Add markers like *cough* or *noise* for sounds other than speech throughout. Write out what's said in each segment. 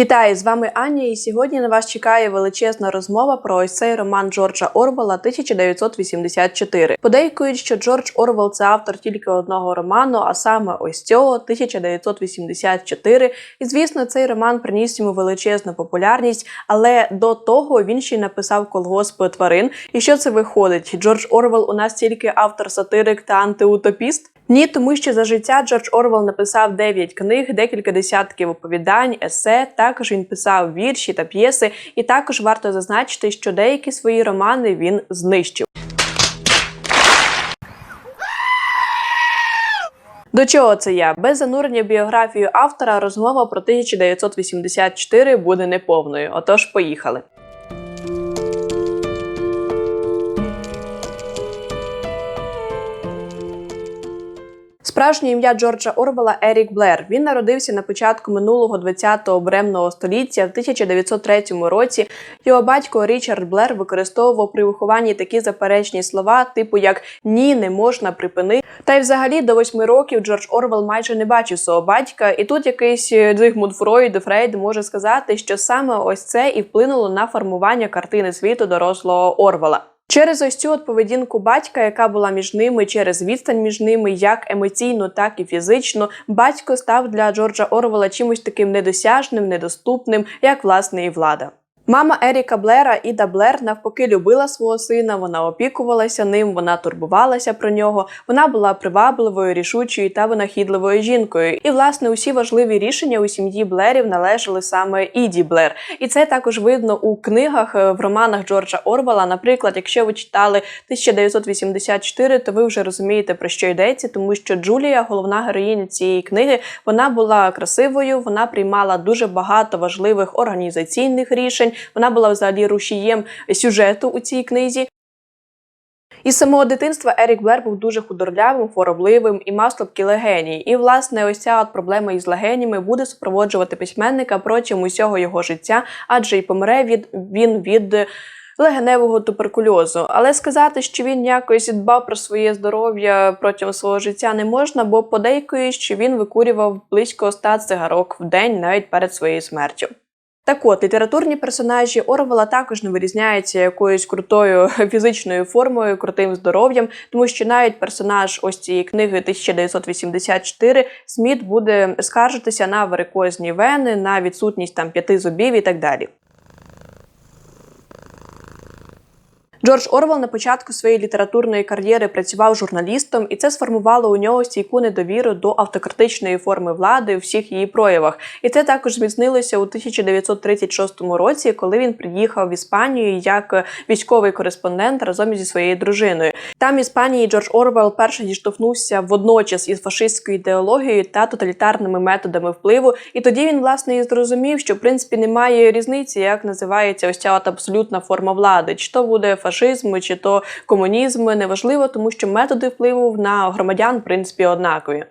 Вітаю з вами Аня. І сьогодні на вас чекає величезна розмова про ось цей роман Джорджа Орвела 1984. Подейкують, що Джордж Орвел це автор тільки одного роману, а саме ось цього 1984. І звісно, цей роман приніс йому величезну популярність, але до того він ще й написав колгоспи тварин. І що це виходить? Джордж Орвел у нас тільки автор сатирик та антиутопіст. Ні, тому що за життя Джордж Орвел написав 9 книг, декілька десятків оповідань, есе. Також він писав вірші та п'єси. І також варто зазначити, що деякі свої романи він знищив. До чого це я? Без занурення в біографію автора розмова про 1984 буде неповною. Отож, поїхали. Справжнє ім'я Джорджа Орвела Ерік Блер. Він народився на початку минулого 20-го бремного століття в 1903 році. Його батько Річард Блер використовував при вихованні такі заперечні слова, типу як ні, не можна припини. Та й взагалі до восьми років Джордж Орвел майже не бачив свого батька. І тут якийсь е, Зигмунд Фройд, Фрейд може сказати, що саме ось це і вплинуло на формування картини світу дорослого Орвела. Через ось цю от поведінку батька, яка була між ними, через відстань між ними, як емоційно, так і фізично, батько став для Джорджа Орвела чимось таким недосяжним, недоступним, як власне і влада. Мама Еріка Блера Іда Блер навпаки любила свого сина, вона опікувалася ним, вона турбувалася про нього. Вона була привабливою, рішучою та винахідливою жінкою. І власне усі важливі рішення у сім'ї Блерів належали саме Іді Блер. І це також видно у книгах е, в романах Джорджа Орвела. Наприклад, якщо ви читали 1984, то ви вже розумієте про що йдеться, тому що Джулія, головна героїня цієї книги, вона була красивою, вона приймала дуже багато важливих організаційних рішень. Вона була взагалі рушієм сюжету у цій книзі. Із самого дитинства Ерік Блер був дуже худорлявим, хворобливим і мав слабкі легені. І, власне, ось ця от проблема із легенями буде супроводжувати письменника протягом усього його життя, адже й помре від він від легеневого туберкульозу. Але сказати, що він якось дбав про своє здоров'я протягом свого життя не можна, бо подейкує, що він викурював близько 100 цигарок в день навіть перед своєю смертю. Так от, літературні персонажі Орвела також не вирізняються якоюсь крутою *laughs* фізичною формою, крутим здоров'ям, тому що навіть персонаж ось цієї книги 1984 Сміт буде скаржитися на варикозні вени, на відсутність там п'яти зубів і так далі. Джордж Орвел на початку своєї літературної кар'єри працював журналістом, і це сформувало у нього стійку недовіру до автократичної форми влади у всіх її проявах. І це також зміцнилося у 1936 році, коли він приїхав в Іспанію як військовий кореспондент разом зі своєю дружиною. Там в Іспанії Джордж Орвел перше діштовхнувся водночас із фашистською ідеологією та тоталітарними методами впливу. І тоді він власне і зрозумів, що в принципі немає різниці, як називається ось ця от абсолютна форма влади, чи то буде фашизм, чи то комунізм, неважливо, тому що методи впливу на громадян в принципі однакові.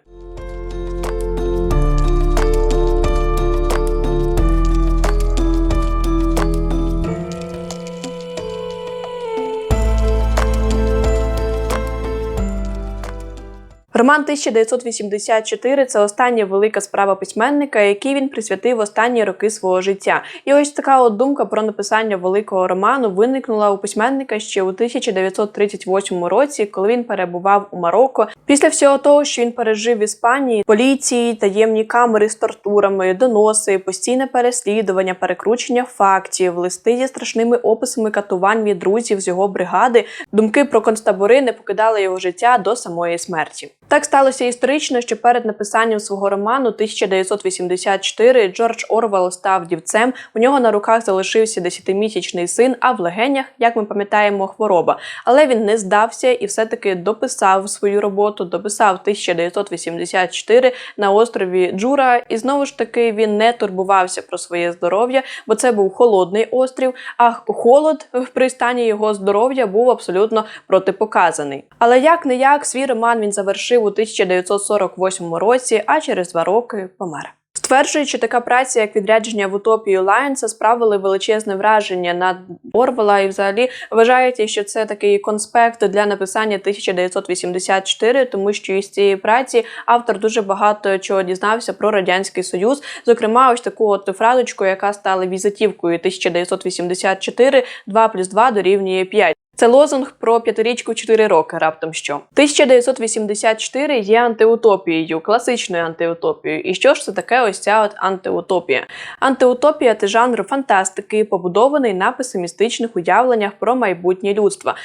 Роман 1984 це остання велика справа письменника, який він присвятив останні роки свого життя. І ось така от думка про написання великого роману виникнула у письменника ще у 1938 році, коли він перебував у Марокко. Після всього того, що він пережив в Іспанії, поліції, таємні камери з тортурами, доноси, постійне переслідування, перекручення фактів, листи зі страшними описами катувань від друзів з його бригади, думки про концтабори не покидали його життя до самої смерті. Так сталося історично, що перед написанням свого роману 1984 Джордж Орвел став дівцем. У нього на руках залишився десятимісячний син, а в легенях, як ми пам'ятаємо, хвороба. Але він не здався і все-таки дописав свою роботу, дописав 1984 на острові Джура. І знову ж таки він не турбувався про своє здоров'я, бо це був холодний острів. А холод при стані його здоров'я був абсолютно протипоказаний. Але як не як свій роман він завершив у 1948 році, а через два роки помер. Стверджуючи, така праця, як відрядження в утопію Лайонса, справили величезне враження на Орвела і взагалі вважаєте, що це такий конспект для написання 1984, тому що із цієї праці автор дуже багато чого дізнався про радянський союз. Зокрема, ось таку от фразочку, яка стала візитівкою 1984, 2 плюс 2 дорівнює 5. Це лозунг про п'ятирічку 4 роки, раптом що. 1984 є антиутопією, класичною антиутопією. І що ж це таке ось ця от антиутопія? Антиутопія це жанр фантастики, побудований на песимістичних уявленнях про майбутнє людства.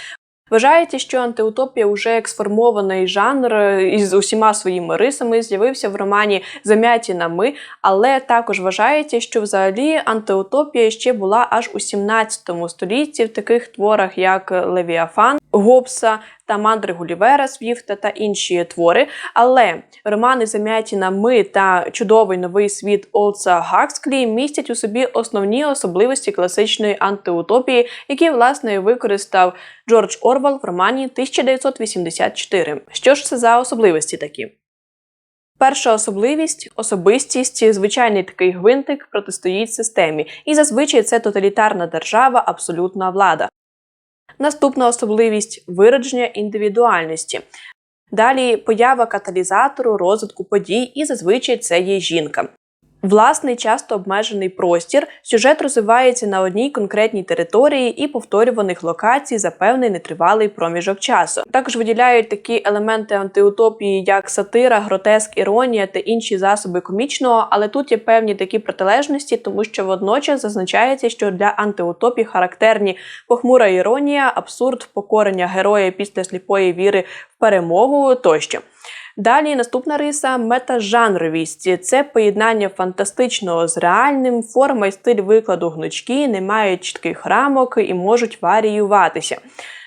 Вважаєте, що антиутопія уже як сформований жанр із усіма своїми рисами з'явився в романі Зам'яті нами, але також вважаєте, що взагалі антиутопія ще була аж у 17 столітті в таких творах, як Левіафан, Гобса та Мандри Гулівера, Свіфта та інші твори. Але романи Зам'яті на ми та чудовий новий світ Олца Гаксклі містять у собі основні особливості класичної антиутопії, які власне використав Джордж Орвел в романі 1984. Що ж це за особливості такі? Перша особливість особистість, звичайний такий гвинтик протистоїть системі, і зазвичай це тоталітарна держава, абсолютна влада. Наступна особливість виродження індивідуальності. Далі поява каталізатору розвитку подій, і зазвичай це є жінка. Власний часто обмежений простір, сюжет розвивається на одній конкретній території і повторюваних локацій за певний нетривалий проміжок часу. Також виділяють такі елементи антиутопії, як сатира, гротеск, іронія та інші засоби комічного, але тут є певні такі протилежності, тому що водночас зазначається, що для антиутопії характерні похмура іронія, абсурд, покорення героя після сліпої віри в перемогу тощо. Далі наступна риса метажанровість. Це поєднання фантастичного з реальним, форма і стиль викладу гнучки, не мають чітких рамок і можуть варіюватися.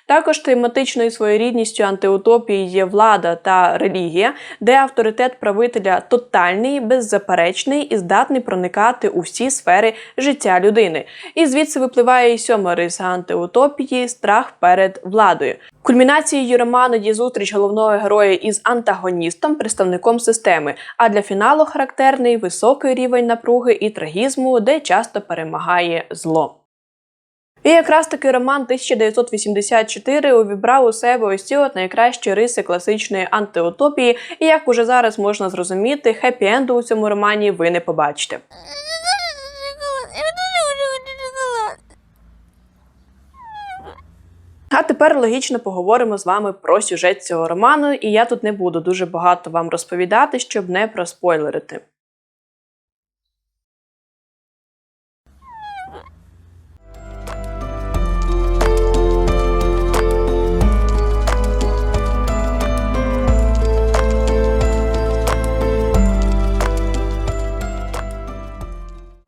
Також тематичною своєрідністю антиутопії є влада та релігія, де авторитет правителя тотальний, беззаперечний і здатний проникати у всі сфери життя людини. І звідси випливає і сьома риса антиутопії страх перед владою. Кульмінацією роману є зустріч головного героя із антагоністом, представником системи. А для фіналу характерний високий рівень напруги і трагізму, де часто перемагає зло. І якраз таки роман 1984 увібрав у себе ось ці от найкращі риси класичної антиутопії, і як уже зараз можна зрозуміти, хеппі-енду у цьому романі ви не побачите. А тепер логічно поговоримо з вами про сюжет цього роману, і я тут не буду дуже багато вам розповідати, щоб не проспойлерити.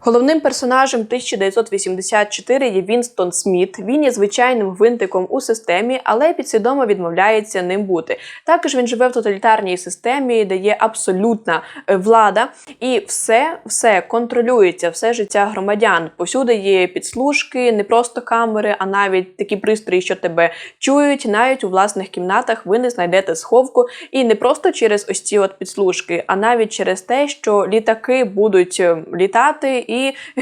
Головним персонажем 1984 є Вінстон Сміт. Він є звичайним гвинтиком у системі, але підсвідомо відмовляється ним бути. Також він живе в тоталітарній системі, де є абсолютна е, влада, і все все контролюється, все життя громадян. Посюди є підслужки, не просто камери, а навіть такі пристрої, що тебе чують. Навіть у власних кімнатах ви не знайдете сховку, і не просто через ось ці от підслужки, а навіть через те, що літаки будуть е, літати і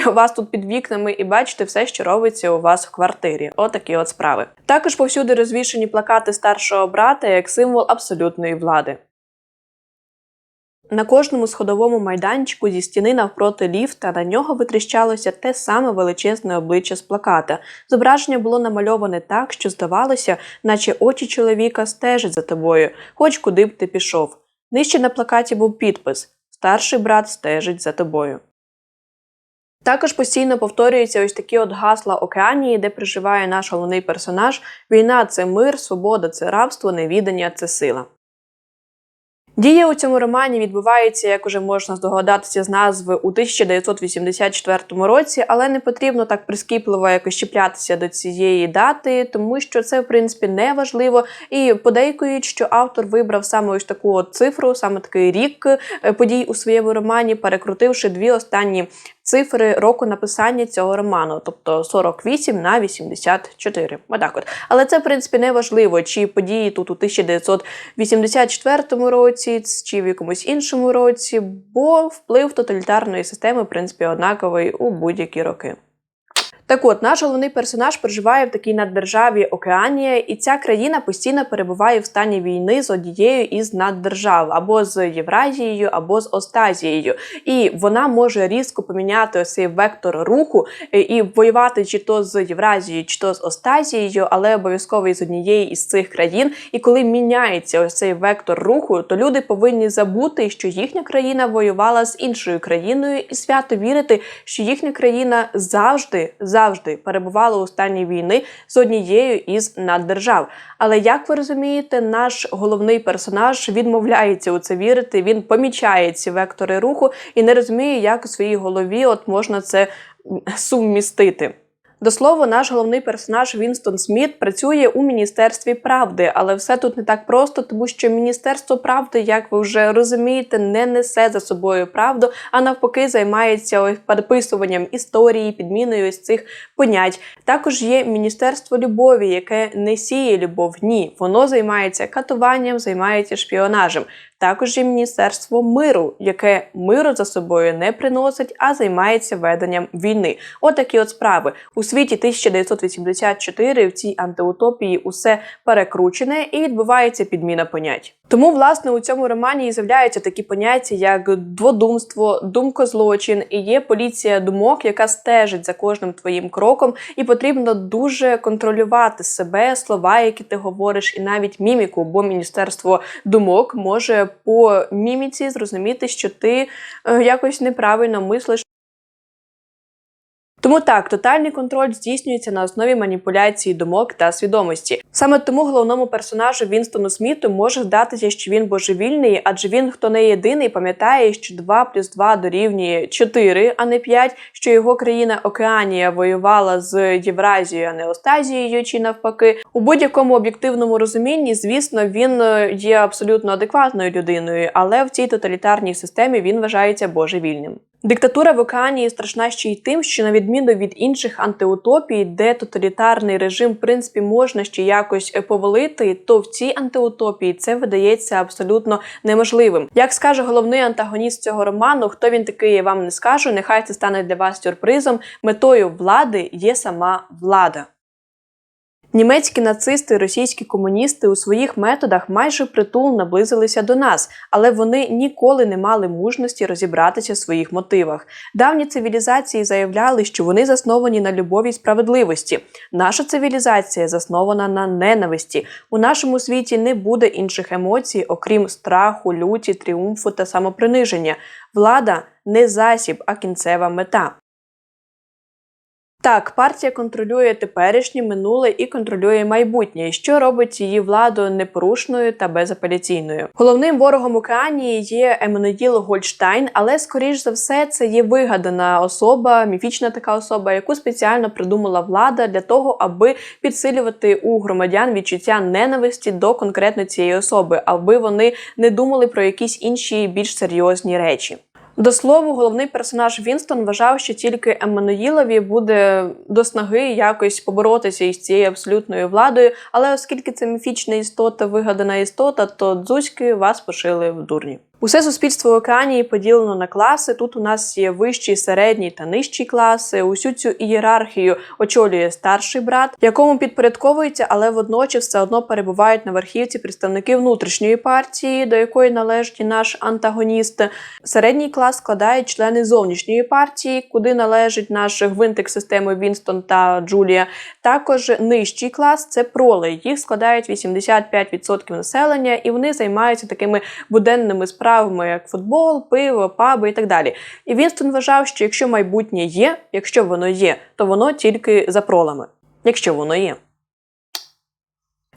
у вас тут під вікнами, і бачите все, що робиться у вас в квартирі. Отакі от справи. Також повсюди розвішені плакати старшого брата як символ абсолютної влади. На кожному сходовому майданчику зі стіни навпроти ліфта на нього витріщалося те саме величезне обличчя з плаката. Зображення було намальоване так, що здавалося, наче очі чоловіка стежать за тобою, хоч куди б ти пішов. Нижче на плакаті був підпис Старший брат стежить за тобою. Також постійно повторюються ось такі от гасла Океанії, де проживає наш головний персонаж: війна це мир, свобода це рабство, невідання це сила. Дія у цьому романі відбувається, як уже можна здогадатися з назви, у 1984 році, але не потрібно так прискіпливо якось чіплятися до цієї дати, тому що це в принципі не важливо. І подейкують, що автор вибрав саме ось таку от цифру, саме такий рік е, подій у своєму романі, перекрутивши дві останні цифри року написання цього роману, тобто 48 на 84. Отак от. Але це, в принципі, не важливо, чи події тут у 1984 році, чи в якомусь іншому році, бо вплив тоталітарної системи, в принципі, однаковий у будь-які роки. Так от, наш головний персонаж проживає в такій наддержаві Океанія, і ця країна постійно перебуває в стані війни з однією із наддержав, або з Євразією, або з Остазією. І вона може різко поміняти цей вектор руху е, і воювати чи то з Євразією, чи то з Остазією, але обов'язково із однієї із цих країн. І коли міняється ось цей вектор руху, то люди повинні забути, що їхня країна воювала з іншою країною, і свято вірити, що їхня країна завжди завжди перебувала у стані війни з однією із наддержав. Але як ви розумієте, наш головний персонаж відмовляється у це вірити. Він помічає ці вектори руху і не розуміє, як у своїй голові от можна це сумістити. До слова, наш головний персонаж Вінстон Сміт працює у міністерстві правди, але все тут не так просто, тому що міністерство правди, як ви вже розумієте, не несе за собою правду, а навпаки, займається переписуванням історії, підміною ось цих понять. Також є міністерство любові, яке не сіє любов. Ні, воно займається катуванням, займається шпіонажем. Також є міністерство миру, яке миру за собою не приносить, а займається веденням війни. Отакі от справи у світі 1984 в цій антиутопії усе перекручене і відбувається підміна понять. Тому, власне, у цьому романі і з'являються такі поняття, як дводумство, думкозлочин, і є поліція думок, яка стежить за кожним твоїм кроком, і потрібно дуже контролювати себе, слова, які ти говориш, і навіть міміку, бо міністерство думок може по міміці зрозуміти, що ти е, якось неправильно мислиш. Тому так, тотальний контроль здійснюється на основі маніпуляції думок та свідомості. Саме тому головному персонажу Вінстону Сміту може здатися, що він божевільний, адже він, хто не єдиний, пам'ятає, що 2 плюс 2 дорівнює 4, а не 5, що його країна Океанія воювала з Євразією, а не Остазією, чи навпаки. У будь-якому об'єктивному розумінні, звісно, він е, є абсолютно адекватною людиною, але в цій тоталітарній системі він вважається божевільним. Диктатура в Океанії страшна ще й тим, що на відміну від інших антиутопій, де тоталітарний режим, в принципі, можна ще якось е, повалити, то в цій антиутопії це видається абсолютно неможливим. Як скаже головний антагоніст цього роману, хто він такий, я вам не скажу. Нехай це стане для вас сюрпризом. Метою влади є сама влада. Німецькі нацисти і російські комуністи у своїх методах майже притул наблизилися до нас, але вони ніколи не мали мужності розібратися в своїх мотивах. Давні цивілізації заявляли, що вони засновані на любові й справедливості. Наша цивілізація заснована на ненависті. У нашому світі не буде інших емоцій, окрім страху, люті, тріумфу та самоприниження. Влада не засіб, а кінцева мета. Так, партія контролює теперішнє, минуле і контролює майбутнє, що робить її владу непорушною та безапеляційною. Головним ворогом Океанії є Еммануїл Гольштайн, але скоріш за все це є вигадана особа, міфічна така особа, яку спеціально придумала влада для того, аби підсилювати у громадян відчуття ненависті до конкретно цієї особи, аби вони не думали про якісь інші більш серйозні речі. До слову, головний персонаж Вінстон вважав, що тільки Еммануїлові буде до снаги якось поборотися із цією абсолютною владою. Але оскільки це міфічна істота, вигадана істота, то дзузьки вас пошили в дурні. Усе суспільство Океанії поділено на класи. Тут у нас є вищі, середні та нижчі класи. Усю цю ієрархію очолює старший брат, якому підпорядковується, але водночас все одно перебувають на верхівці представники внутрішньої партії, до якої належить і наш антагоніст. Середній клас складають члени зовнішньої партії, куди належить наш гвинтик системи Вінстон та Джулія. Також нижчий клас це проли. Їх складають 85% населення, і вони займаються такими буденними справами справами, як футбол, пиво, паби і так далі. І Вінстон вважав, що якщо майбутнє є, якщо воно є, то воно тільки за пролами, якщо воно є.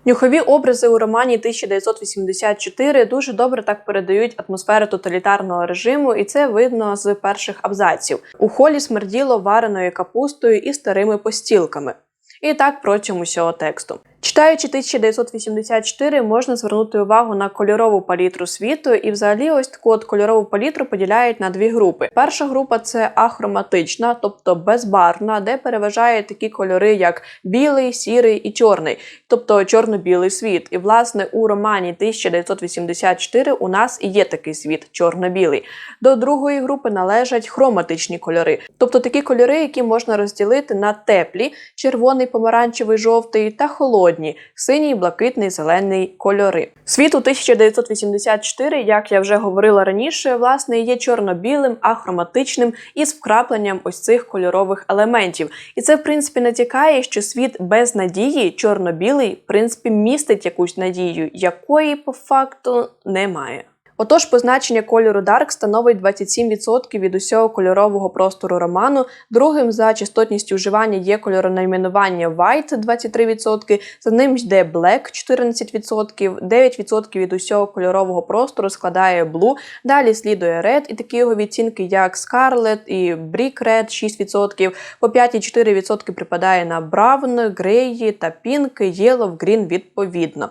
Нюхові образи у романі 1984 дуже добре так передають атмосферу тоталітарного режиму, і це видно з перших абзаців. У холі смерділо вареною капустою і старими постілками. І так протягом усього тексту. Читаючи 1984, можна звернути увагу на кольорову палітру світу, і взагалі ось таку от кольорову палітру поділяють на дві групи. Перша група це ахроматична, тобто безбарвна, де переважають такі кольори, як білий, сірий і чорний, тобто чорно-білий світ. І власне у романі 1984 у нас і є такий світ чорно-білий. До другої групи належать хроматичні кольори, тобто такі кольори, які можна розділити на теплі, червоний, помаранчевий, жовтий та холодні, синій, блакитний, зелений кольори. Світ у 1984, як я вже говорила раніше, власне є чорно-білим, ахроматичним із вкрапленням ось цих кольорових елементів. І це, в принципі, натякає, що світ без надії, чорно-білий, в принципі, містить якусь надію, якої по факту немає. Отож, позначення кольору Dark становить 27% від усього кольорового простору роману. Другим за частотністю вживання є кольоронайменування White 23%, за ним йде Black 14%, 9% від усього кольорового простору складає Blue, далі слідує Red і такі його відцінки, як Scarlet і Brick Red 6%, по 5,4% припадає на Brown, Grey та Pink, Yellow, Green відповідно.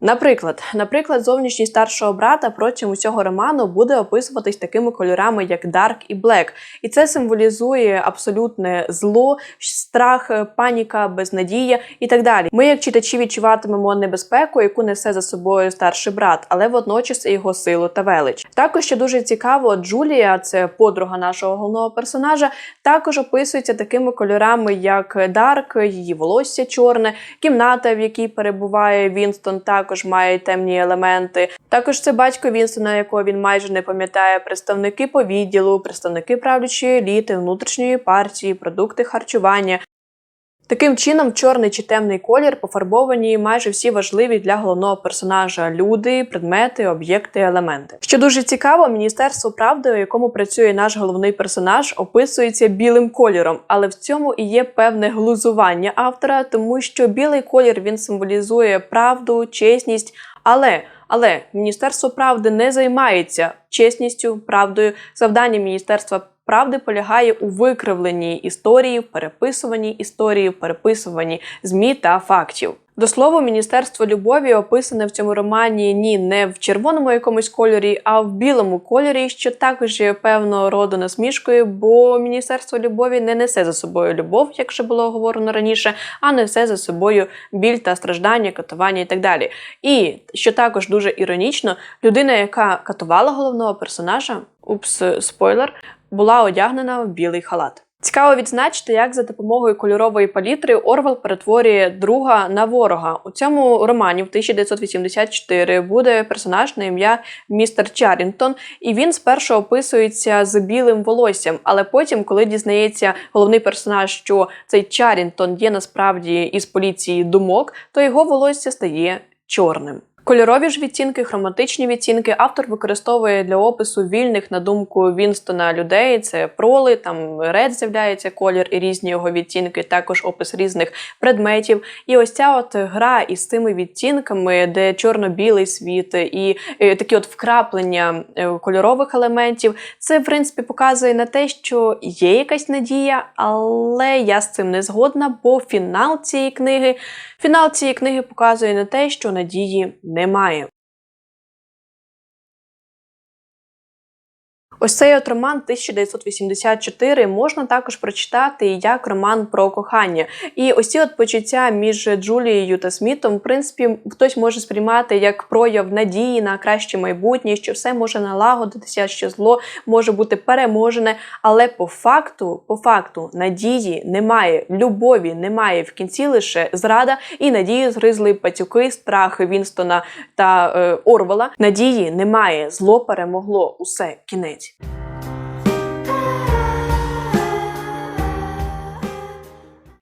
Наприклад, наприклад, зовнішність старшого брата протягом усього роману буде описуватись такими кольорами, як Dark і Black. І це символізує абсолютне зло, страх, паніка, безнадія і так далі. Ми, як читачі, відчуватимемо небезпеку, яку несе за собою старший брат, але водночас і його силу та велич. Також ще дуже цікаво, Джулія, це подруга нашого головного персонажа, також описується такими кольорами, як Dark, її волосся чорне, кімната, в якій перебуває Вінстон. Також має темні елементи. Також це батько Вінстона, якого він майже не пам'ятає, представники по відділу, представники правлячої еліти, внутрішньої партії, продукти харчування. Таким чином, чорний чи темний колір пофарбовані майже всі важливі для головного персонажа люди, предмети, об'єкти, елементи. Що дуже цікаво, міністерство правди, у якому працює наш головний персонаж, описується білим кольором, але в цьому і є певне глузування автора, тому що білий колір він символізує правду, чесність, але. Але Міністерство правди не займається чесністю, правдою. Завдання Міністерства правди полягає у викривленні історії, в переписуванні історії, переписуванні змі та фактів. До слова, міністерство любові описане в цьому романі ні не в червоному якомусь кольорі, а в білому кольорі, що також є певного роду насмішкою, бо міністерство любові не несе за собою любов, як вже було говорено раніше, а несе за собою біль та страждання, катування і так далі. І що також дуже іронічно, людина, яка катувала головного персонажа, упс, спойлер, була одягнена в білий халат. Цікаво відзначити, як за допомогою кольорової палітри Орвел перетворює друга на ворога. У цьому романі в 1984 буде персонаж на ім'я містер Чарінтон, і він спершу описується з білим волоссям. Але потім, коли дізнається головний персонаж, що цей Чарінтон є насправді із поліції думок, то його волосся стає чорним. Кольорові ж відтінки, хроматичні відтінки автор використовує для опису вільних, на думку Вінстона, людей. Це проли, там ред з'являється колір і різні його відтінки, також опис різних предметів. І ось ця от гра із цими відтінками, де чорно-білий світ і, і такі от вкраплення е, кольорових елементів, це в принципі показує на те, що є якась надія, але я з цим не згодна, бо фінал цієї книги, фінал цієї книги показує на те, що надії немає. Ось цей от роман 1984 можна також прочитати як роман про кохання. І ось ці от почуття між Джулією та Смітом, в принципі, хтось може сприймати як прояв надії на краще майбутнє, що все може налагодитися, що зло може бути переможене. Але по факту, по факту, надії немає, любові немає. В кінці лише зрада і надію згризли пацюки, страх Вінстона та е, Орвела. Надії немає, зло перемогло. Усе кінець. Cześć!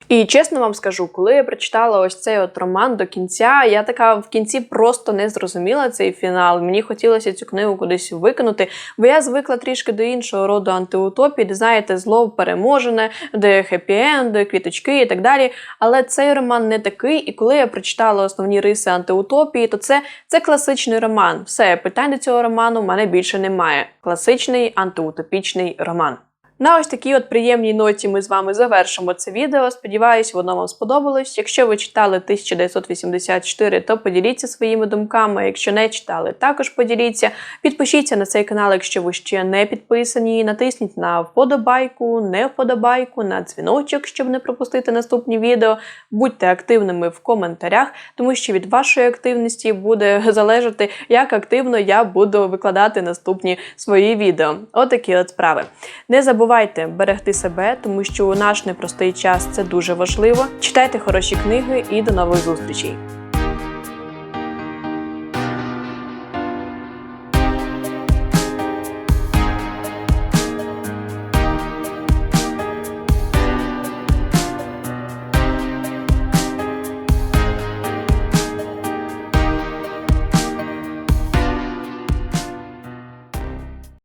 І чесно вам скажу, коли я прочитала ось цей от роман до кінця, я така в кінці просто не зрозуміла цей фінал. Мені хотілося цю книгу кудись викинути, бо я звикла трішки до іншого роду антиутопії, де знаєте, зло переможене, де хеппі-енд, квіточки і так далі. Але цей роман не такий. І коли я прочитала основні риси антиутопії, то це, це класичний роман. Все, питань до цього роману в мене більше немає. Класичний антиутопічний роман. На ось такій от приємній ноті ми з вами завершимо це відео. Сподіваюсь, воно вам сподобалось. Якщо ви читали 1984, то поділіться своїми думками. Якщо не читали, також поділіться. Підпишіться на цей канал, якщо ви ще не підписані. Натисніть на вподобайку, не вподобайку, на дзвіночок, щоб не пропустити наступні відео. Будьте активними в коментарях, тому що від вашої активності буде *laughs* залежати, як активно я буду викладати наступні свої відео. Отакі от справи. Не забувайте берегти себе, тому що у наш непростий час це дуже важливо. Читайте хороші книги і до нових зустрічей.